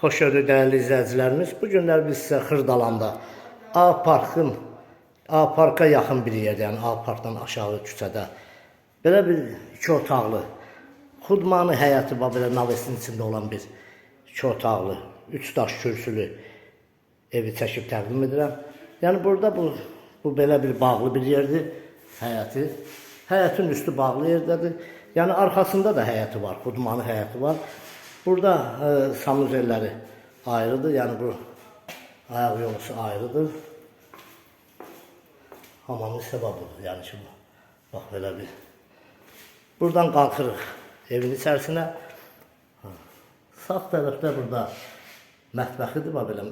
Xoş gördük dəyərli izləyicilərimiz. Bu günlər biz sizə Xırdalanda A parkın A parka yaxın bir yerdə, yəni A parkdan aşağı küçədə belə bir iki otaqlı xudmanı həyəti var belə navesin içində olan bir iki otaqlı, üç daş kürsülü evi çəkib təqdim edirəm. Yəni burada bu bu belə bir bağlı bir yerdir həyəti. Həyətin üstü bağlı yerdədir. Yəni arxasında da həyəti var, xudmanı həyəti var. Burada e, sanuzelləri ayrıdır. Yəni bu ayaq yolusu ayrıdır. Hamamın. Yəni ki, bu- bax belə bir. Buradan qalxırıq evin içərisinə. Ha. Sağ tərəfdə burada mətbəxidir bax belə.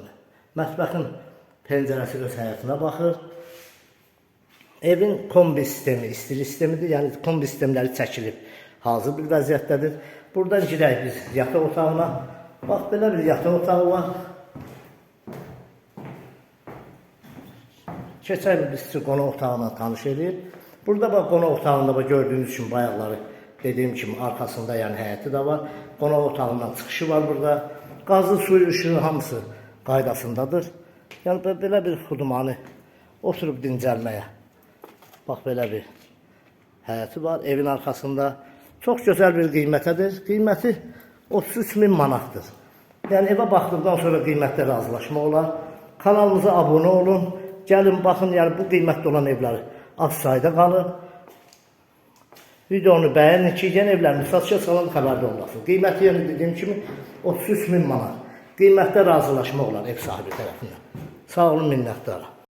Mətbəxin pəncərəsi öz həyətinə baxır. Evin kombi sistemi, istiri sistemidir. Yəni kombi sistemləri çəkilib hazır bir vəziyyətdədir. Buradan girək biz yataq otağına. Bax belə bir yataq otağı var. Keçək biz sizi qonaq otağına tanış edib. Burada bax qonaq otağında bax gördüyünüz kimi bayaqları dediyim kimi arxasında yəni həyəti də var. Qonaq otağından çıxışı var burada. Qazlı suyu işığı hamısı qaydasındadır. Yəni be- belə bir xudmanı oturub dincəlməyə. Bax belə bir həyəti var. Evin arxasında çox gözəl bir qiymətədir. Qiyməti 33 min manatdır. Yəni evə baxdıqdan sonra qiymətlə razılaşma olar. Kanalımıza abunə olun. Gəlin baxın, yəni bu qiymətli olan evləri az sayda qalır. Videonu bəyənin ki, yeni evlərimiz satışa salan xəbərdə olasın. Qiyməti yəni dediyim kimi 33 min manat. Qiymətdə razılaşma olar ev sahibi tərəfindən. Sağ olun, minnətdaram.